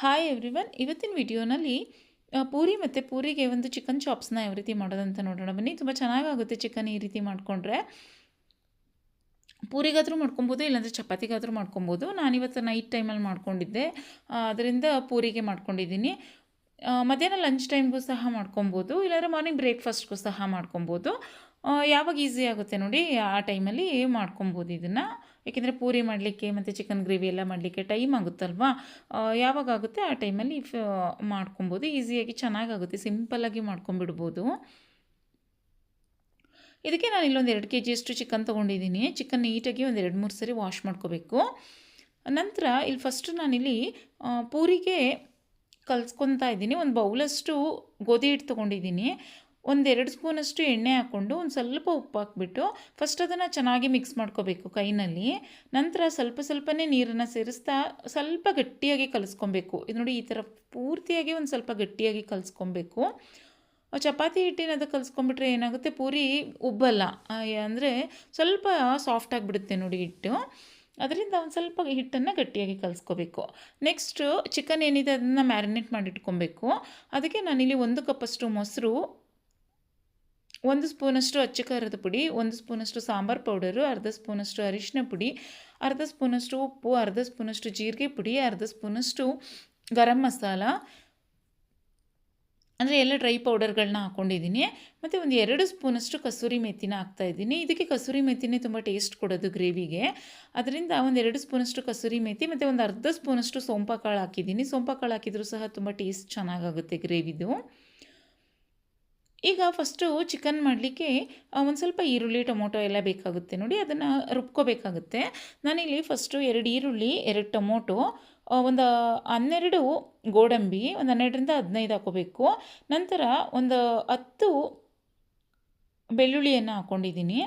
Hi everyone ಇವತ್ತಿನ ವಿಡಿಯೋನಲ್ಲಿ ಪೂರಿ ಮತ್ತು ಪೂರಿಗೆ ಒಂದು ಚಿಕನ್ ಚಾಪ್ಸ್ನ ಯಾವ ರೀತಿ ಮಾಡೋದಂತ ನೋಡೋಣ. ಬನ್ನಿ, ತುಂಬ ಚೆನ್ನಾಗಾಗುತ್ತೆ ಚಿಕನ್ ಈ ರೀತಿ ಮಾಡಿಕೊಂಡ್ರೆ. ಪೂರಿಗಾದರೂ ಮಾಡ್ಕೊಬೋದು, ಇಲ್ಲಾಂದರೆ ಚಪಾತಿಗಾದರೂ ಮಾಡ್ಕೊಬೋದು. ನಾನಿವತ್ತು ನೈಟ್ ಟೈಮಲ್ಲಿ ಮಾಡ್ಕೊಂಡಿದ್ದೆ. ಅದರಿಂದ ಪೂರಿಗೆ ಮಾಡ್ಕೊಂಡಿದ್ದೀನಿ. ಮಧ್ಯಾಹ್ನ ಲಂಚ್ ಟೈಮ್ಗೂ ಸಹ ಮಾಡ್ಕೊಬೋದು, ಇಲ್ಲಾಂದರೆ ಮಾರ್ನಿಂಗ್ ಬ್ರೇಕ್ಫಾಸ್ಟ್ಗೂ ಸಹ ಮಾಡ್ಕೊಬೋದು. ಯಾವಾಗ ಈಸಿ ಆಗುತ್ತೆ ನೋಡಿ, ಆ ಟೈಮಲ್ಲಿ ಮಾಡ್ಕೊಬೋದು ಇದನ್ನು. ಏಕೆಂದರೆ ಪೂರಿ ಮಾಡಲಿಕ್ಕೆ ಮತ್ತು ಚಿಕನ್ ಗ್ರೇವಿ ಎಲ್ಲ ಮಾಡಲಿಕ್ಕೆ ಟೈಮ್ ಆಗುತ್ತಲ್ವಾ? ಯಾವಾಗ ಆಗುತ್ತೆ ಆ ಟೈಮಲ್ಲಿ ಮಾಡ್ಕೊಬೋದು. ಈಸಿಯಾಗಿ ಚೆನ್ನಾಗಾಗುತ್ತೆ ಸಿಂಪಲ್ಲಾಗಿ ಮಾಡ್ಕೊಂಬಿಡ್ಬೋದು ಇದಕ್ಕೆ ನಾನು ಇಲ್ಲೊಂದು ಎರಡು ಕೆ ಜಿಯಷ್ಟು ಚಿಕನ್ ತೊಗೊಂಡಿದ್ದೀನಿ. ಚಿಕನ್ ನೀಟಾಗಿ ಒಂದು ಎರಡು ಮೂರು ಸರಿ ವಾಶ್ ಮಾಡ್ಕೋಬೇಕು. ನಂತರ ಇಲ್ಲಿ ಫಸ್ಟು ನಾನಿಲ್ಲಿ ಪೂರಿಗೆ ಕಲ್ಸ್ಕೊತಾ ಇದ್ದೀನಿ. ಒಂದು ಬೌಲಷ್ಟು ಗೋಧಿ ಹಿಟ್ಟು ತೊಗೊಂಡಿದ್ದೀನಿ. ಒಂದೆರಡು ಸ್ಪೂನಷ್ಟು ಎಣ್ಣೆ ಹಾಕ್ಕೊಂಡು ಒಂದು ಸ್ವಲ್ಪ ಉಪ್ಪು ಹಾಕ್ಬಿಟ್ಟು ಫಸ್ಟ್ ಅದನ್ನು ಚೆನ್ನಾಗಿ ಮಿಕ್ಸ್ ಮಾಡ್ಕೋಬೇಕು ಕೈನಲ್ಲಿ. ನಂತರ ಸ್ವಲ್ಪ ಸ್ವಲ್ಪನೇ ನೀರನ್ನು ಸೇರಿಸ್ತಾ ಸ್ವಲ್ಪ ಗಟ್ಟಿಯಾಗಿ ಕಲಿಸ್ಕೊಬೇಕು. ಇದು ನೋಡಿ ಈ ಥರ ಪೂರ್ತಿಯಾಗಿ ಒಂದು ಸ್ವಲ್ಪ ಗಟ್ಟಿಯಾಗಿ ಕಲಿಸ್ಕೊಬೇಕು. ಚಪಾತಿ ಹಿಟ್ಟಿನದು ಕಲಿಸ್ಕೊಂಬಿಟ್ರೆ ಏನಾಗುತ್ತೆ? ಪೂರಿ ಉಬ್ಬಲ್ಲ. ಅಂದರೆ ಸ್ವಲ್ಪ ಸಾಫ್ಟ್ ಆಗಿಬಿಡುತ್ತೆ ನೋಡಿ ಹಿಟ್ಟು. ಅದರಿಂದ ಒಂದು ಸ್ವಲ್ಪ ಹಿಟ್ಟನ್ನು ಗಟ್ಟಿಯಾಗಿ ಕಲಿಸ್ಕೋಬೇಕು. ನೆಕ್ಸ್ಟು ಚಿಕನ್ ಏನಿದೆ ಅದನ್ನು ಮ್ಯಾರಿನೇಟ್ ಮಾಡಿಟ್ಕೊಬೇಕು. ಅದಕ್ಕೆ ನಾನಿಲ್ಲಿ ಒಂದು ಕಪ್ಪಷ್ಟು ಮೊಸರು ಒಂದು ಸ್ಪೂನಷ್ಟು ಅಚ್ಚ ಖಾರದ ಪುಡಿ, ಒಂದು ಸ್ಪೂನಷ್ಟು ಸಾಂಬಾರು ಪೌಡರು, ಅರ್ಧ ಸ್ಪೂನಷ್ಟು ಅರಿಶಿನ ಪುಡಿ, ಅರ್ಧ ಸ್ಪೂನಷ್ಟು ಉಪ್ಪು, ಅರ್ಧ ಸ್ಪೂನಷ್ಟು ಜೀರಿಗೆ ಪುಡಿ, ಅರ್ಧ ಸ್ಪೂನಷ್ಟು ಗರಂ ಮಸಾಲ, ಅಂದರೆ ಎಲ್ಲ ಡ್ರೈ ಪೌಡರ್ಗಳನ್ನ ಹಾಕ್ಕೊಂಡಿದ್ದೀನಿ ಮತ್ತು ಒಂದು ಎರಡು ಸ್ಪೂನಷ್ಟು ಕಸೂರಿ ಮೆಥಿನ ಹಾಕ್ತಾಯಿದ್ದೀನಿ ಇದಕ್ಕೆ ಕಸೂರಿ ಮೆತ್ತಿನೇ ತುಂಬ ಟೇಸ್ಟ್ ಕೊಡೋದು ಗ್ರೇವಿಗೆ. ಅದರಿಂದ ಒಂದು ಎರಡು ಸ್ಪೂನಷ್ಟು ಕಸೂರಿ ಮೆತ್ತಿ ಮತ್ತು ಒಂದು ಅರ್ಧ ಸ್ಪೂನಷ್ಟು ಸೋಂಪಾಕಾಳು ಹಾಕಿದ್ದೀನಿ. ಸೋಂಪಾಕಾಳು ಹಾಕಿದರೂ ಸಹ ತುಂಬ ಟೇಸ್ಟ್ ಚೆನ್ನಾಗಾಗುತ್ತೆ ಗ್ರೇವಿದು. ಈಗ ಫಸ್ಟು ಚಿಕನ್ ಮಾಡಲಿಕ್ಕೆ ಒಂದು ಸ್ವಲ್ಪ ಈರುಳ್ಳಿ, ಟೊಮೊಟೊ ಎಲ್ಲ ಬೇಕಾಗುತ್ತೆ ನೋಡಿ, ಅದನ್ನು ರುಬ್ಕೋಬೇಕಾಗುತ್ತೆ. ನಾನಿಲ್ಲಿ ಫಸ್ಟು ಎರಡು ಈರುಳ್ಳಿ, ಎರಡು ಟೊಮೊಟೊ ಒಂದು ಹನ್ನೆರಡು ಗೋಡಂಬಿ, ಒಂದು ಹನ್ನೆರಡರಿಂದ ಹದಿನೈದು ಹಾಕೋಬೇಕು ನಂತರ ಒಂದು ಹತ್ತು ಬೆಳ್ಳುಳ್ಳಿಯನ್ನು ಹಾಕ್ಕೊಂಡಿದ್ದೀನಿ.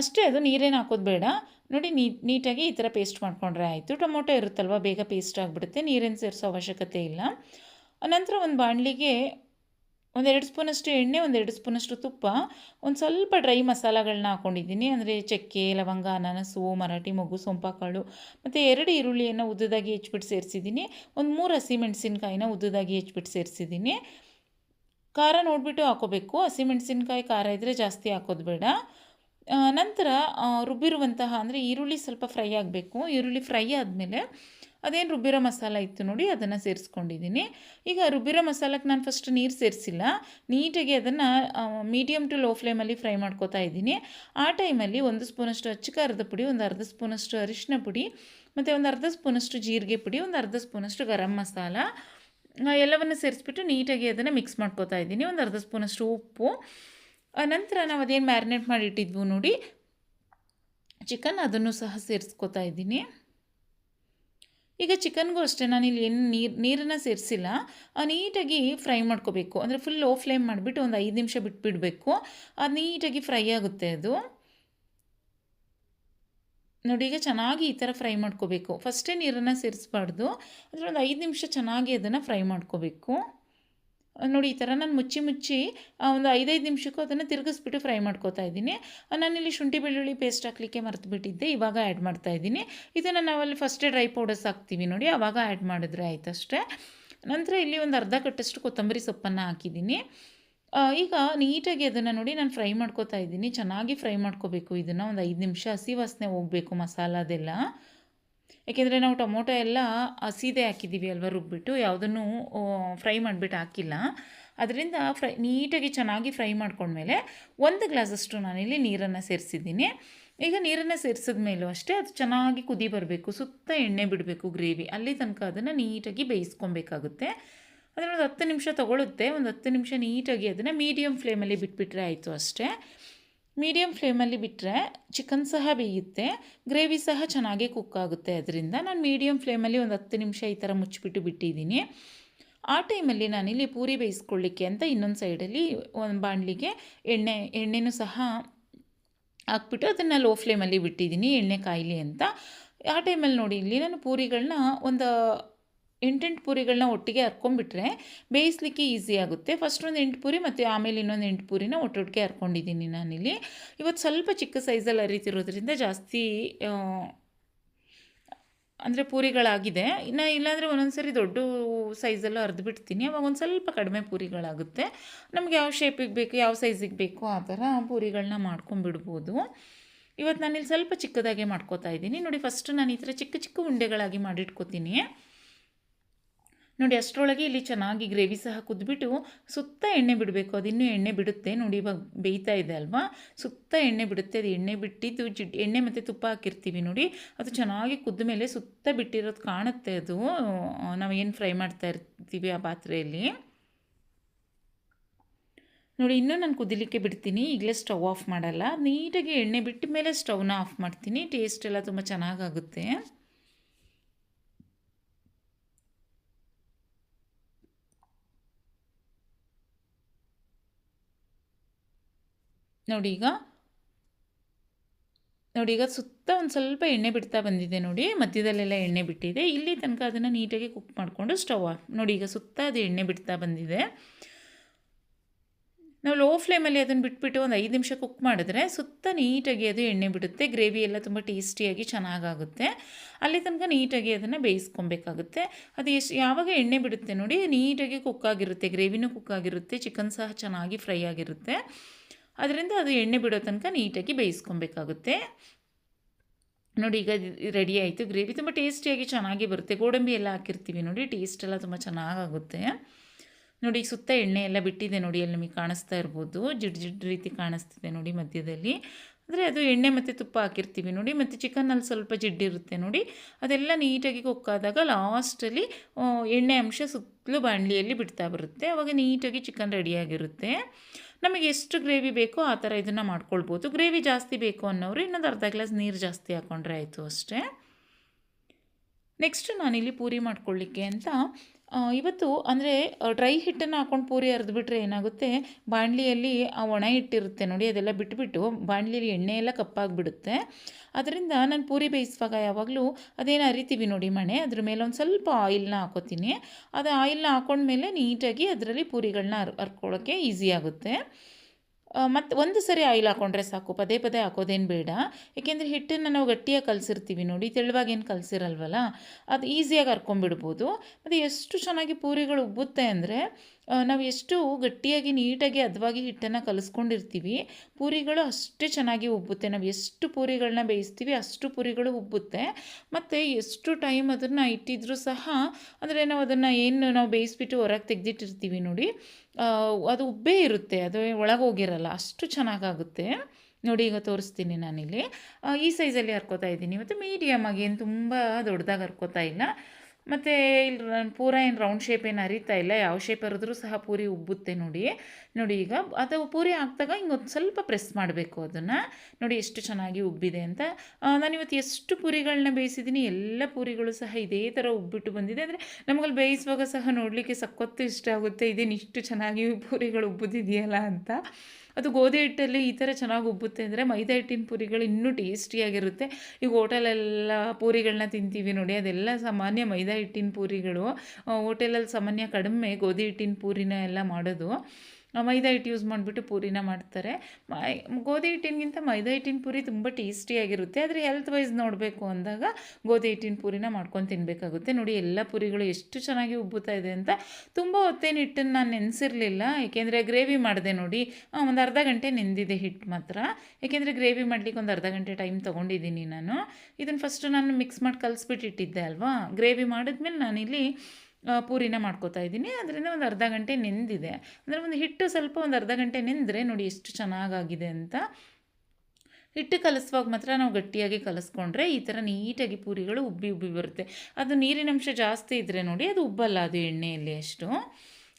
ಅಷ್ಟೇ, ಅದು ನೀರೇನು ಹಾಕೋದು ಬೇಡ. ನೋಡಿ ನೀಟಾಗಿ ಈ ಥರ ಪೇಸ್ಟ್ ಮಾಡಿಕೊಂಡ್ರೆ ಆಯಿತು. ಟೊಮೊಟೊ ಇರುತ್ತಲ್ವ, ಬೇಗ ಪೇಸ್ಟ್ ಆಗಿಬಿಡುತ್ತೆ, ನೀರೇನು ಸೇರಿಸೋ ಅವಶ್ಯಕತೆ ಇಲ್ಲ. ನಂತರ ಒಂದು ಬಾಣಲಿಗೆ ಒಂದೆರಡು ಸ್ಪೂನಷ್ಟು ಎಣ್ಣೆ, ಒಂದೆರಡು ಸ್ಪೂನಷ್ಟು ತುಪ್ಪ, ಒಂದು ಸ್ವಲ್ಪ ಡ್ರೈ ಮಸಾಲಗಳನ್ನ ಹಾಕ್ಕೊಂಡಿದ್ದೀನಿ ಅಂದರೆ ಚಕ್ಕೆ, ಲವಂಗ, ಅನಾನಸು, ಮರಾಠಿ, ಮೊಗ್ಗು, ಸೊಂಪಾಕಾಳು ಮತ್ತು ಎರಡು ಈರುಳ್ಳಿಯನ್ನು ಉದ್ದದಾಗಿ ಹೆಚ್ಚಿಬಿಟ್ಟು ಸೇರಿಸಿದ್ದೀನಿ. ಒಂದು ಮೂರು ಹಸಿಮೆಣಸಿನ್ಕಾಯಿನ ಉದ್ದದಾಗಿ ಹೆಚ್ಚಿಬಿಟ್ಟು ಸೇರಿಸಿದ್ದೀನಿ. ಖಾರ ನೋಡಿಬಿಟ್ಟು ಹಾಕೋಬೇಕು. ಹಸಿಮೆಣಸಿನ್ಕಾಯಿ ಖಾರ ಇದ್ದರೆ ಜಾಸ್ತಿ ಹಾಕೋದು ಬೇಡ. ನಂತರ ರುಬ್ಬಿರುವಂತಹ, ಅಂದರೆ ಈರುಳ್ಳಿ ಸ್ವಲ್ಪ ಫ್ರೈ ಆಗಬೇಕು. ಈರುಳ್ಳಿ ಫ್ರೈ ಆದಮೇಲೆ ಅದೇನು ರುಬ್ಬಿರೋ ಮಸಾಲ ಇತ್ತು ನೋಡಿ, ಅದನ್ನು ಸೇರಿಸ್ಕೊಂಡಿದ್ದೀನಿ. ಈಗ ರುಬ್ಬಿರೋ ಮಸಾಲಕ್ಕೆ ನಾನು ಫಸ್ಟ್ ನೀರು ಸೇರಿಸಿಲ್ಲ. ನೀಟಾಗಿ ಅದನ್ನು ಮೀಡಿಯಮ್ ಟು ಲೋ ಫ್ಲೇಮಲ್ಲಿ ಫ್ರೈ ಮಾಡ್ಕೋತಾ ಇದ್ದೀನಿ. ಆ ಟೈಮಲ್ಲಿ ಒಂದು ಸ್ಪೂನಷ್ಟು ಅಚ್ಚಿಕಾರದ ಪುಡಿ, ಒಂದು ಅರ್ಧ ಸ್ಪೂನಷ್ಟು ಅರಿಶಿನ ಪುಡಿ, ಮತ್ತು ಒಂದು ಅರ್ಧ ಸ್ಪೂನಷ್ಟು ಜೀರಿಗೆ ಪುಡಿ, ಒಂದು ಅರ್ಧ ಸ್ಪೂನಷ್ಟು ಗರಂ ಮಸಾಲ ಎಲ್ಲವನ್ನು ಸೇರಿಸ್ಬಿಟ್ಟು ನೀಟಾಗಿ ಅದನ್ನು ಮಿಕ್ಸ್ ಮಾಡ್ಕೋತಾ ಇದ್ದೀನಿ. ಒಂದು ಅರ್ಧ ಸ್ಪೂನಷ್ಟು ಉಪ್ಪು. ನಂತರ ನಾವು ಅದೇನು ಮ್ಯಾರಿನೇಟ್ ಮಾಡಿ ಇಟ್ಟಿದ್ವು ನೋಡಿ ಚಿಕನ್ ಅದನ್ನು ಸಹ ಸೇರಿಸ್ಕೋತಾ ಇದ್ದೀನಿ. ಈಗ ಚಿಕನ್ಗೂ ಅಷ್ಟೇ, ನಾನು ಇಲ್ಲಿ ಏನು ನೀರು, ನೀರನ್ನು ಸೇರಿಸಿಲ್ಲ. ನೀಟಾಗಿ ಫ್ರೈ ಮಾಡ್ಕೋಬೇಕು. ಅಂದರೆ ಫುಲ್ ಲೋ ಫ್ಲೇಮ್ ಮಾಡಿಬಿಟ್ಟು ಒಂದು ಐದು ನಿಮಿಷ ಬಿಟ್ಬಿಡಬೇಕು. ಅದು ನೀಟಾಗಿ ಫ್ರೈ ಆಗುತ್ತೆ ಅದು. ನೋಡಿ, ಈಗ ಚೆನ್ನಾಗಿ ಈ ಥರ ಫ್ರೈ ಮಾಡ್ಕೋಬೇಕು. ಫಸ್ಟೇ ನೀರನ್ನು ಸೇರಿಸ್ಬಾರ್ದು. ಅಂದರೆ ಒಂದು ಐದು ನಿಮಿಷ ಚೆನ್ನಾಗಿ ಅದನ್ನು ಫ್ರೈ ಮಾಡ್ಕೋಬೇಕು. ನೋಡಿ, ಈ ಥರ ನಾನು ಮುಚ್ಚಿ ಮುಚ್ಚಿ ಒಂದು ಐದೈದು ನಿಮಿಷಕ್ಕೂ ಅದನ್ನು ತಿರುಗಿಸ್ಬಿಟ್ಟು ಫ್ರೈ ಮಾಡ್ಕೋತಾ ಇದ್ದೀನಿ. ನಾನಿಲ್ಲಿ ಶುಂಠಿ ಬೆಳ್ಳುಳ್ಳಿ ಪೇಸ್ಟ್ ಹಾಕಲಿಕ್ಕೆ ಮರೆತು ಬಿಟ್ಟಿದ್ದೆ ಇವಾಗ ಆ್ಯಡ್ ಮಾಡ್ತಾ ಇದ್ದೀನಿ. ಇದನ್ನು ನಾವಲ್ಲಿ ಫಸ್ಟ್ ಡ್ರೈ ಪೌಡರ್ಸ್ ಹಾಕ್ತೀವಿ ನೋಡಿ ಆವಾಗ ಆ್ಯಡ್ ಮಾಡಿದ್ರೆ ಆಯ್ತಷ್ಟೇ. ನಂತರ ಇಲ್ಲಿ ಒಂದು ಅರ್ಧ ಕಟ್ಟಷ್ಟು ಕೊತ್ತಂಬರಿ ಸೊಪ್ಪನ್ನು ಹಾಕಿದ್ದೀನಿ. ಈಗ ನೀಟಾಗಿ ಅದನ್ನು ನೋಡಿ ನಾನು ಫ್ರೈ ಮಾಡ್ಕೋತಾ ಇದ್ದೀನಿ. ಚೆನ್ನಾಗಿ ಫ್ರೈ ಮಾಡ್ಕೋಬೇಕು, ಇದನ್ನು ಒಂದು ಐದು ನಿಮಿಷ ಹಸಿ ವಾಸನೆ ಹೋಗಬೇಕು ಮಸಾಲದೆಲ್ಲ. ಯಾಕೆಂದರೆ ನಾವು ಟೊಮೊಟೊ ಎಲ್ಲ ಹಸಿದೇ ಹಾಕಿದ್ದೀವಿ ಅಲ್ವಾ ರುಬ್ಬಿಟ್ಟು, ಯಾವುದನ್ನು ಫ್ರೈ ಮಾಡಿಬಿಟ್ಟು ಹಾಕಿಲ್ಲ. ಅದರಿಂದ ಫ್ರೈ, ನೀಟಾಗಿ ಚೆನ್ನಾಗಿ ಫ್ರೈ ಮಾಡ್ಕೊಂಡ್ಮೇಲೆ ಒಂದು ಗ್ಲಾಸಷ್ಟು ನಾನಿಲ್ಲಿ ನೀರನ್ನು ಸೇರಿಸಿದ್ದೀನಿ. ಈಗ ನೀರನ್ನು ಸೇರಿಸಿದ ಮೇಲೂ ಅಷ್ಟೇ ಅದು ಚೆನ್ನಾಗಿ ಕುದಿ ಬರಬೇಕು, ಸುತ್ತ ಎಣ್ಣೆ ಬಿಡಬೇಕು ಗ್ರೇವಿ. ಅಲ್ಲಿ ತನಕ ಅದನ್ನು ನೀಟಾಗಿ ಬೇಯಿಸ್ಕೊಬೇಕಾಗುತ್ತೆ. ಅದನ್ನು ಒಂದು ಹತ್ತು ನಿಮಿಷ ತೊಗೊಳುತ್ತೆ. ಒಂದು ಹತ್ತು ನಿಮಿಷ ನೀಟಾಗಿ ಅದನ್ನು ಮೀಡಿಯಮ್ ಫ್ಲೇಮಲ್ಲಿ ಬಿಟ್ಬಿಟ್ರೆ ಆಯಿತು ಅಷ್ಟೇ. ಮೀಡಿಯಮ್ ಫ್ಲೇಮಲ್ಲಿ ಬಿಟ್ಟರೆ ಚಿಕನ್ ಸಹ ಬೇಯುತ್ತೆ, ಗ್ರೇವಿ ಸಹ ಚೆನ್ನಾಗಿ ಕುಕ್ ಆಗುತ್ತೆ. ಅದರಿಂದ ನಾನು ಮೀಡಿಯಮ್ ಫ್ಲೇಮಲ್ಲಿ ಒಂದು ಹತ್ತು ನಿಮಿಷ ಈ ಥರ ಮುಚ್ಚಿಬಿಟ್ಟು ಬಿಟ್ಟಿದ್ದೀನಿ. ಆ ಟೈಮಲ್ಲಿ ನಾನಿಲ್ಲಿ ಪೂರಿ ಬೇಯಿಸ್ಕೊಳ್ಳಿಕ್ಕೆ ಅಂತ ಇನ್ನೊಂದು ಸೈಡಲ್ಲಿ ಒಂದು ಬಾಣಲಿಗೆ ಎಣ್ಣೆ, ಎಣ್ಣೆನೂ ಸಹ ಹಾಕ್ಬಿಟ್ಟು ಅದನ್ನು ಲೋ ಫ್ಲೇಮಲ್ಲಿ ಬಿಟ್ಟಿದ್ದೀನಿ, ಎಣ್ಣೆ ಕಾಯಿಲಿ ಅಂತ. ಆ ಟೈಮಲ್ಲಿ ನೋಡಿ, ಇಲ್ಲಿ ನಾನು ಪೂರಿಗಳನ್ನ ಒಂದು ಎಂಟೆಂಟು ಪೂರಿಗಳನ್ನ ಒಟ್ಟಿಗೆ ಹರ್ಕೊಂಡ್ಬಿಟ್ರೆ ಬೇಯಿಸ್ಲಿಕ್ಕೆ ಈಸಿ ಆಗುತ್ತೆ. ಫಸ್ಟ್ ಒಂದು ಎಂಟು ಪೂರಿ ಮತ್ತು ಆಮೇಲೆ ಇನ್ನೊಂದು ಎಂಟು ಪೂರಿನ ಒಟ್ಟೊಟ್ಟಿಗೆ ಹರ್ಕೊಂಡಿದ್ದೀನಿ ನಾನಿಲ್ಲಿ. ಇವತ್ತು ಸ್ವಲ್ಪ ಚಿಕ್ಕ ಸೈಜಲ್ಲಿ ಅರಿತಿರೋದ್ರಿಂದ ಜಾಸ್ತಿ ಅಂದರೆ ಪೂರಿಗಳಾಗಿದೆ. ಇನ್ನು ಇಲ್ಲಾಂದರೆ ಒಂದೊಂದು ಸರಿ ದೊಡ್ಡ ಸೈಜಲ್ಲೂ ಅರ್ದು ಬಿಡ್ತೀನಿ ಅವಾಗ ಒಂದು ಸ್ವಲ್ಪ ಕಡಿಮೆ ಪೂರಿಗಳಾಗುತ್ತೆ. ನಮ್ಗೆ ಯಾವ ಶೇಪಿಗೆ ಬೇಕು, ಯಾವ ಸೈಜಿಗೆ ಬೇಕು ಆ ಥರ ಪೂರಿಗಳನ್ನ ಮಾಡ್ಕೊಂಬಿಡ್ಬೋದು ಇವತ್ತು ನಾನಿಲ್ಲಿ ಸ್ವಲ್ಪ ಚಿಕ್ಕದಾಗೆ ಮಾಡ್ಕೋತಾ ಇದ್ದೀನಿ. ನೋಡಿ ಫಸ್ಟ್ ನಾನು ಈ ಥರ ಚಿಕ್ಕ ಚಿಕ್ಕ ಉಂಡೆಗಳಾಗಿ ಮಾಡಿಟ್ಕೋತೀನಿ. ನೋಡಿ, ಅಷ್ಟರೊಳಗೆ ಇಲ್ಲಿ ಚೆನ್ನಾಗಿ ಗ್ರೇವಿ ಸಹ ಕುದ್ಬಿಟ್ಟು ಸುತ್ತ ಎಣ್ಣೆ ಬಿಡಬೇಕು. ಅದು ಇನ್ನೂ ಎಣ್ಣೆ ಬಿಡುತ್ತೆ. ನೋಡಿ, ಇವಾಗ ಬೇಯ್ತಾ ಇದೆ ಅಲ್ವಾ? ಸುತ್ತ ಎಣ್ಣೆ ಬಿಡುತ್ತೆ. ಅದು ಎಣ್ಣೆ ಬಿಟ್ಟಿದ್ದು ಜಿಡ್ ಎಣ್ಣೆ ಮತ್ತು ತುಪ್ಪ ಹಾಕಿರ್ತೀವಿ ನೋಡಿ. ಅದು ಚೆನ್ನಾಗಿ ಕುದ್ದ ಮೇಲೆ ಸುತ್ತ ಬಿಟ್ಟಿರೋದು ಕಾಣುತ್ತೆ ಅದು. ನಾವು ಏನು ಫ್ರೈ ಮಾಡ್ತಾ ಇರ್ತೀವಿ ಆ ಪಾತ್ರೆಯಲ್ಲಿ. ನೋಡಿ, ಇನ್ನೂ ನಾನು ಕುದಿಲಿಕ್ಕೆ ಬಿಡ್ತೀನಿ. ಈಗಲೇ ಸ್ಟವ್ ಆಫ್ ಮಾಡಲ್ಲ. ನೀಟಾಗಿ ಎಣ್ಣೆ ಬಿಟ್ಟ ಮೇಲೆ ಸ್ಟವ್ನ ಆಫ್ ಮಾಡ್ತೀನಿ. ಟೇಸ್ಟ್ ಎಲ್ಲ ತುಂಬ ಚೆನ್ನಾಗಾಗುತ್ತೆ. ನೋಡಿ ಈಗ. ನೋಡಿ ಈಗ ಸುತ್ತ ಒಂದು ಸ್ವಲ್ಪ ಎಣ್ಣೆ ಬಿಡ್ತಾ ಬಂದಿದೆ ನೋಡಿ. ಮಧ್ಯದಲ್ಲೆಲ್ಲ ಎಣ್ಣೆ ಬಿಟ್ಟಿದೆ. ಇಲ್ಲಿ ತನಕ ಅದನ್ನು ನೀಟಾಗಿ ಕುಕ್ ಮಾಡಿಕೊಂಡು ಸ್ಟವ್ ಆಫ್. ನೋಡಿ ಈಗ ಸುತ್ತ ಅದು ಎಣ್ಣೆ ಬಿಡ್ತಾ ಬಂದಿದೆ. ನಾವು ಲೋ ಫ್ಲೇಮಲ್ಲಿ ಅದನ್ನು ಬಿಟ್ಬಿಟ್ಟು ಒಂದು ಐದು ನಿಮಿಷ ಕುಕ್ ಮಾಡಿದ್ರೆ ಸುತ್ತ ನೀಟಾಗಿ ಅದು ಎಣ್ಣೆ ಬಿಡುತ್ತೆ. ಗ್ರೇವಿ ಎಲ್ಲ ತುಂಬ ಟೇಸ್ಟಿಯಾಗಿ ಚೆನ್ನಾಗಾಗುತ್ತೆ. ಅಲ್ಲಿ ತನಕ ನೀಟಾಗಿ ಅದನ್ನು ಬೇಯಿಸ್ಕೊಬೇಕಾಗುತ್ತೆ. ಅದು ಎಷ್ಟು ಯಾವಾಗ ಎಣ್ಣೆ ಬಿಡುತ್ತೆ ನೋಡಿ ನೀಟಾಗಿ ಕುಕ್ ಆಗಿರುತ್ತೆ. ಗ್ರೇವಿನೂ ಕುಕ್ ಆಗಿರುತ್ತೆ. ಚಿಕನ್ ಸಹ ಚೆನ್ನಾಗಿ ಫ್ರೈ ಆಗಿರುತ್ತೆ. ಅದರಿಂದ ಅದು ಎಣ್ಣೆ ಬಿಡೋ ತನಕ ನೀಟಾಗಿ ಬೇಯಿಸ್ಕೊಬೇಕಾಗುತ್ತೆ. ನೋಡಿ ಈಗ ರೆಡಿ ಆಯಿತು. ಗ್ರೇವಿ ತುಂಬ ಟೇಸ್ಟಿಯಾಗಿ ಚೆನ್ನಾಗಿ ಬರುತ್ತೆ. ಗೋಡಂಬಿ ಎಲ್ಲ ಹಾಕಿರ್ತೀವಿ ನೋಡಿ ಟೇಸ್ಟ್ ಎಲ್ಲ ತುಂಬ ಚೆನ್ನಾಗಾಗುತ್ತೆ. ನೋಡಿ ಈಗ ಸುತ್ತ ಎಣ್ಣೆ ಎಲ್ಲ ಬಿಟ್ಟಿದೆ ನೋಡಿ, ಅಲ್ಲಿ ನಿಮಗೆ ಕಾಣಿಸ್ತಾ ಇರ್ಬೋದು. ಜಿಡ್ ಜಿಡ್ ರೀತಿ ಕಾಣಿಸ್ತಿದೆ ನೋಡಿ ಮಧ್ಯದಲ್ಲಿ. ಅಂದರೆ ಅದು ಎಣ್ಣೆ ಮತ್ತು ತುಪ್ಪ ಹಾಕಿರ್ತೀವಿ ನೋಡಿ, ಮತ್ತು ಚಿಕನಲ್ಲಿ ಸ್ವಲ್ಪ ಜಿಡ್ಡಿರುತ್ತೆ ನೋಡಿ. ಅದೆಲ್ಲ ನೀಟಾಗಿ ಕುಕ್ಕಾದಾಗ ಲಾಸ್ಟಲ್ಲಿ ಎಣ್ಣೆ ಅಂಶ ಸುತ್ತಲೂ ಬಾಣಲಿಯಲ್ಲಿ ಬಿಡ್ತಾ ಬರುತ್ತೆ. ಆವಾಗ ನೀಟಾಗಿ ಚಿಕನ್ ರೆಡಿಯಾಗಿರುತ್ತೆ ನಮಗೆ ಎಷ್ಟು ಗ್ರೇವಿ ಬೇಕೋ ಆ ಥರ ಇದನ್ನು ಮಾಡ್ಕೊಳ್ಬೋದು. ಗ್ರೇವಿ ಜಾಸ್ತಿ ಬೇಕು ಅನ್ನೋರು ಇನ್ನೊಂದು ಅರ್ಧ ಗ್ಲಾಸ್ ನೀರು ಜಾಸ್ತಿ ಹಾಕ್ಕೊಂಡ್ರೆ ಆಯಿತು ಅಷ್ಟೇ. ನೆಕ್ಸ್ಟ್ ನಾನಿಲ್ಲಿ ಪೂರಿ ಮಾಡ್ಕೊಳ್ಳಿಕ್ಕೆ ಅಂತ ಇವತ್ತು ಅಂದರೆ ಡ್ರೈ ಹಿಟ್ಟನ್ನು ಹಾಕ್ಕೊಂಡು ಪೂರಿ ಅರೆದ್ಬಿಟ್ರೆ ಏನಾಗುತ್ತೆ? ಬಾಣಲಿಯಲ್ಲಿ ಆ ಒಣ ಹಿಟ್ಟಿರುತ್ತೆ ನೋಡಿ, ಅದೆಲ್ಲ ಬಿಟ್ಬಿಟ್ಟು ಬಾಣಲಿಯಲ್ಲಿ ಎಣ್ಣೆ ಎಲ್ಲ ಕಪ್ಪಾಗಿಬಿಡುತ್ತೆ. ಅದರಿಂದ ನಾನು ಪೂರಿ ಬೇಯಿಸುವಾಗ ಯಾವಾಗಲೂ ಅದೇನು ಅರಿತೀವಿ ನೋಡಿ ಮಣೆ, ಅದ್ರ ಮೇಲೆ ಒಂದು ಸ್ವಲ್ಪ ಆಯಿಲ್ನ ಹಾಕೋತೀನಿ. ಅದು ಆಯಿಲ್ನ ಹಾಕೊಂಡ್ಮೇಲೆ ನೀಟಾಗಿ ಅದರಲ್ಲಿ ಪೂರಿಗಳನ್ನ ಅರ್ ಅರ್ಕೊಳ್ಳೋಕ್ಕೆ ಈಸಿ ಆಗುತ್ತೆ. ಮತ್ತು ಒಂದು ಸರಿ ಆಯಿಲ್ ಹಾಕ್ಕೊಂಡ್ರೆ ಸಾಕು, ಪದೇ ಪದೇ ಹಾಕೋದೇನು ಬೇಡ. ಏಕೆಂದರೆ ಹಿಟ್ಟನ್ನು ನಾವು ಗಟ್ಟಿಯಾಗಿ ಕಲಸಿರ್ತೀವಿ ನೋಡಿ, ತೆಳುವಾಗೇನು ಕಲಸಿರಲ್ವಲ್ಲ, ಅದು ಈಸಿಯಾಗಿ ಹರ್ಕೊಂಬಿಡ್ಬೋದು ಮತ್ತು ಎಷ್ಟು ಚೆನ್ನಾಗಿ ಪೂರಿಗಳು ಉಬ್ಬುತ್ತೆ ಅಂದರೆ ನಾವು ಎಷ್ಟು ಗಟ್ಟಿಯಾಗಿ, ನೀಟಾಗಿ, ಹದವಾಗಿ ಹಿಟ್ಟನ್ನು ಕಲಿಸ್ಕೊಂಡಿರ್ತೀವಿ. ಪೂರಿಗಳು ಅಷ್ಟೇ ಚೆನ್ನಾಗಿ ಉಬ್ಬುತ್ತೆ. ನಾವು ಎಷ್ಟು ಪೂರಿಗಳನ್ನ ಬೇಯಿಸ್ತೀವಿ ಅಷ್ಟು ಪೂರಿಗಳು ಉಬ್ಬುತ್ತೆ. ಮತ್ತು ಎಷ್ಟು ಟೈಮ್ ಅದನ್ನು ಇಟ್ಟಿದ್ರೂ ಸಹ, ಅಂದರೆ ನಾವು ಅದನ್ನು ಏನು ನಾವು ಬೇಯಿಸ್ಬಿಟ್ಟು ಹೊರಗೆ ತೆಗೆದಿಟ್ಟಿರ್ತೀವಿ ನೋಡಿ ಅದು ಉಬ್ಬೇ ಇರುತ್ತೆ. ಅದು ಒಳಗೆ ಹೋಗಿರಲ್ಲ. ಅಷ್ಟು ಚೆನ್ನಾಗಾಗುತ್ತೆ. ನೋಡಿ, ಈಗ ತೋರಿಸ್ತೀನಿ ನಾನಿಲ್ಲಿ. ಈ ಸೈಜಲ್ಲಿ ಹರ್ಕೋತಾ ಇದ್ದೀನಿ. ಮತ್ತು ಮೀಡಿಯಮ್ ಆಗಿ, ಏನು ತುಂಬ ದೊಡ್ಡದಾಗಿ ಹರ್ಕೋತಾ ಇಲ್ಲ. ಮತ್ತು ಇಲ್ಲಿ ಪೂರ ಏನು ರೌಂಡ್ ಶೇಪ್ ಏನು ಅರಿತಾ ಇಲ್ಲ, ಯಾವ ಶೇಪ್ ಅರಿದ್ರೂ ಸಹ ಪೂರಿ ಉಬ್ಬುತ್ತೆ ನೋಡಿ. ನೋಡಿ ಈಗ ಅದು ಪೂರಿ ಹಾಕಿದಾಗ ಹಿಂಗೆ ಒಂದು ಸ್ವಲ್ಪ ಪ್ರೆಸ್ ಮಾಡಬೇಕು ಅದನ್ನು. ನೋಡಿ ಎಷ್ಟು ಚೆನ್ನಾಗಿ ಉಬ್ಬಿದೆ ಅಂತ. ನಾನು ಇವತ್ತು ಎಷ್ಟು ಪೂರಿಗಳನ್ನ ಬೇಯಿಸಿದ್ದೀನಿ ಎಲ್ಲ ಪೂರಿಗಳು ಸಹ ಇದೇ ಥರ ಉಬ್ಬಿಟ್ಟು ಬಂದಿದೆ. ಅಂದರೆ ನಮಗಲ್ಲಿ ಬೇಯಿಸುವಾಗ ಸಹ ನೋಡಲಿಕ್ಕೆ ಸಖತ್ತು ಇಷ್ಟ ಆಗುತ್ತೆ, ಇದೇನು ಇಷ್ಟು ಚೆನ್ನಾಗಿ ಪೂರಿಗಳು ಉಬ್ಬುದಿದೆಯಲ್ಲ ಅಂತ. ಅದು ಗೋಧಿ ಹಿಟ್ಟಲ್ಲಿ ಈ ಥರ ಚೆನ್ನಾಗಿ ಉಬ್ಬುತ್ತೆ ಅಂದರೆ ಮೈದಾ ಹಿಟ್ಟಿನ ಪೂರಿಗಳು ಇನ್ನೂ ಟೇಸ್ಟಿಯಾಗಿರುತ್ತೆ. ಈಗ ಹೋಟೆಲೆಲ್ಲ ಪೂರಿಗಳನ್ನ ತಿಂತೀವಿ ನೋಡಿ, ಅದೆಲ್ಲ ಸಾಮಾನ್ಯ ಮೈದಾ ಹಿಟ್ಟಿನ ಪೂರಿಗಳು. ಹೋಟೆಲಲ್ಲಿ ಸಾಮಾನ್ಯ ಕಡಿಮೆ ಗೋಧಿ ಹಿಟ್ಟಿನ ಪೂರಿನ ಎಲ್ಲ ಮಾಡೋದು. ಮೈದಾ ಹಿಟ್ಟು ಯೂಸ್ ಮಾಡಿಬಿಟ್ಟು ಪೂರಿನ ಮಾಡ್ತಾರೆ. ಗೋಧಿ ಹಿಟ್ಟಿನಗಿಂತ ಮೈದಾ ಹಿಟ್ಟಿನ ಪೂರಿ ತುಂಬ ಟೇಸ್ಟಿಯಾಗಿರುತ್ತೆ ಆದರೆ ಹೆಲ್ತ್ ವೈಸ್ ನೋಡಬೇಕು ಅಂದಾಗ ಗೋಧಿ ಹಿಟ್ಟಿನ ಪೂರಿನ ಮಾಡ್ಕೊಂಡು ತಿನ್ನಬೇಕಾಗುತ್ತೆ ನೋಡಿ, ಎಲ್ಲ ಪೂರಿಗಳು ಎಷ್ಟು ಚೆನ್ನಾಗಿ ಉಬ್ಬುತ್ತಾ ಇದೆ ಅಂತ ತುಂಬ ಹೊತ್ತೇನು ಹಿಟ್ಟನ್ನು ನಾನು ನೆನೆಸಿರಲಿಲ್ಲ. ಏಕೆಂದರೆ ಗ್ರೇವಿ ಮಾಡಿದೆ ನೋಡಿ. ಒಂದು ಅರ್ಧ ಗಂಟೆ ನೆಂದಿದೆ ಹಿಟ್ಟು ಮಾತ್ರ. ಏಕೆಂದರೆ ಗ್ರೇವಿ ಮಾಡಲಿಕ್ಕೆ ಒಂದು ಅರ್ಧ ಗಂಟೆ ಟೈಮ್ ತೊಗೊಂಡಿದ್ದೀನಿ ನಾನು. ಇದನ್ನು ಫಸ್ಟು ನಾನು ಮಿಕ್ಸ್ ಮಾಡಿ ಕಲಿಸ್ಬಿಟ್ಟಿಟ್ಟಿದ್ದೆ ಅಲ್ವಾ? ಗ್ರೇವಿ ಮಾಡಿದ್ಮೇಲೆ ನಾನಿಲ್ಲಿ ಪೂರಿನ ಮಾಡ್ಕೋತಾ ಇದ್ದೀನಿ. ಅದರಿಂದ ಒಂದು ಅರ್ಧ ಗಂಟೆ ನೆಂದಿದೆ. ಅಂದರೆ ಒಂದು ಹಿಟ್ಟು ಸ್ವಲ್ಪ ಒಂದು ಅರ್ಧ ಗಂಟೆ ನೆಂದರೆ ನೋಡಿ ಎಷ್ಟು ಚೆನ್ನಾಗಾಗಿದೆ ಅಂತ. ಹಿಟ್ಟು ಕಲಿಸುವಾಗ ಮಾತ್ರ ನಾವು ಗಟ್ಟಿಯಾಗಿ ಕಲಿಸ್ಕೊಂಡ್ರೆ ಈ ಥರ ನೀಟಾಗಿ ಪೂರಿಗಳು ಉಬ್ಬಿ ಉಬ್ಬಿ ಬರುತ್ತೆ. ಅದು ನೀರಿನಂಶ ಜಾಸ್ತಿ ಇದ್ದರೆ ನೋಡಿ ಅದು ಉಬ್ಬಲ್ಲ, ಅದು ಎಣ್ಣೆಯಲ್ಲಿ ಅಷ್ಟು.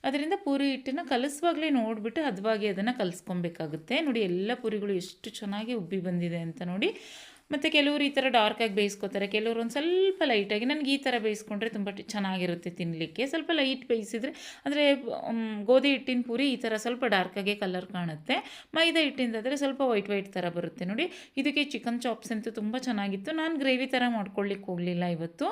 ಅದರಿಂದ ಪೂರಿ ಹಿಟ್ಟನ್ನು ಕಲಿಸುವಾಗಲೇ ನೋಡಿಬಿಟ್ಟು ಹದವಾಗಿ ಅದನ್ನು ಕಲಿಸ್ಕೊಬೇಕಾಗುತ್ತೆ. ನೋಡಿ ಎಲ್ಲ ಪೂರಿಗಳು ಎಷ್ಟು ಚೆನ್ನಾಗಿ ಉಬ್ಬಿ ಬಂದಿದೆ ಅಂತ ನೋಡಿ. ಮತ್ತು ಕೆಲವರು ಈ ಥರ ಡಾರ್ಕಾಗಿ ಬೇಯಿಸ್ಕೊತಾರೆ, ಕೆಲವರು ಒಂದು ಸ್ವಲ್ಪ ಲೈಟಾಗಿ ನನಗೆ ಈ ಥರ ಬೇಯಿಸ್ಕೊಂಡ್ರೆ ತುಂಬ ಚೆನ್ನಾಗಿರುತ್ತೆ ತಿನ್ನಲಿಕ್ಕೆ ಸ್ವಲ್ಪ ಲೈಟ್ ಬೇಯಿಸಿದರೆ, ಅಂದರೆ ಗೋಧಿ ಹಿಟ್ಟಿನ ಪೂರಿ ಈ ಥರ ಸ್ವಲ್ಪ ಡಾರ್ಕಾಗೆ ಕಲರ್ ಕಾಣುತ್ತೆ. ಮೈದಾ ಹಿಟ್ಟಿಂದಾದರೆ ಸ್ವಲ್ಪ ವೈಟ್ ವೈಟ್ ಥರ ಬರುತ್ತೆ ನೋಡಿ. ಇದಕ್ಕೆ ಚಿಕನ್ ಚಾಪ್ಸ್ ಅಂತೂ ತುಂಬ ಚೆನ್ನಾಗಿತ್ತು. ನಾನು ಗ್ರೇವಿ ಥರ ಮಾಡ್ಕೊಳ್ಳಿಕ್ಕೆ ಹೋಗಲಿಲ್ಲ ಇವತ್ತು.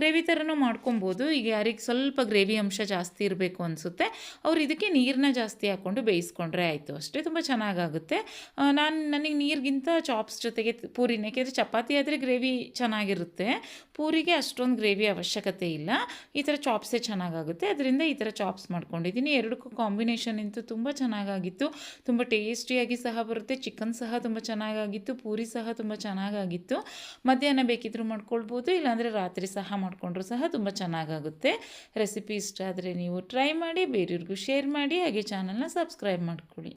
ಗ್ರೇವಿ ಥರನೂ ಮಾಡ್ಕೊಬೋದು ಈಗ ಯಾರಿಗೆ ಸ್ವಲ್ಪ ಗ್ರೇವಿ ಅಂಶ ಜಾಸ್ತಿ ಇರಬೇಕು ಅನಿಸುತ್ತೆ, ಅವ್ರು ಇದಕ್ಕೆ ನೀರನ್ನ ಜಾಸ್ತಿ ಹಾಕ್ಕೊಂಡು ಬೇಯಿಸ್ಕೊಂಡ್ರೆ ಆಯಿತು ಅಷ್ಟೇ, ತುಂಬ ಚೆನ್ನಾಗಾಗುತ್ತೆ. ನಾನು ನನಗೆ ನೀರಿಗಿಂತ ಚಾಪ್ಸ್ ಜೊತೆಗೆ ಪೂರಿನೇ ಏಕೆಂದರೆ ಚಪಾತಿ ಆದರೆ ಗ್ರೇವಿ ಚೆನ್ನಾಗಿರುತ್ತೆ. ಪೂರಿಗೆ ಅಷ್ಟೊಂದು ಗ್ರೇವಿ ಅವಶ್ಯಕತೆ ಇಲ್ಲ. ಈ ಥರ ಚಾಪ್ಸೇ ಚೆನ್ನಾಗಾಗುತ್ತೆ. ಅದರಿಂದ ಈ ಥರ ಚಾಪ್ಸ್ ಮಾಡ್ಕೊಂಡಿದ್ದೀನಿ. ಎರಡಕ್ಕೂ ಕಾಂಬಿನೇಷನ್ ಅಂತೂ ತುಂಬ ಚೆನ್ನಾಗಾಗಿತ್ತು. ತುಂಬ ಟೇಸ್ಟಿಯಾಗಿ ಸಹ ಬರುತ್ತೆ. ಚಿಕನ್ ಸಹ ತುಂಬ ಚೆನ್ನಾಗಾಗಿತ್ತು. ಪೂರಿ ಸಹ ತುಂಬ ಚೆನ್ನಾಗಾಗಿತ್ತು. ಮಧ್ಯಾಹ್ನ ಬೇಕಿದ್ದರೂ ಮಾಡ್ಕೊಳ್ಬೋದು. ಇಲ್ಲಾಂದರೆ ರಾತ್ರಿ ಸಹ ಮಾಡಿಕೊಂಡ್ರು ಸಹ ತುಂಬ ಚೆನ್ನಾಗಾಗುತ್ತೆ. ರೆಸಿಪಿ ಇಷ್ಟ ಆದರೆ ನೀವು ಟ್ರೈ ಮಾಡಿ, ಬೇರೆಯವ್ರಿಗೂ ಶೇರ್ ಮಾಡಿ, ಹಾಗೆ ಚಾನಲ್ನ ಸಬ್ಸ್ಕ್ರೈಬ್ ಮಾಡ್ಕೊಳ್ಳಿ.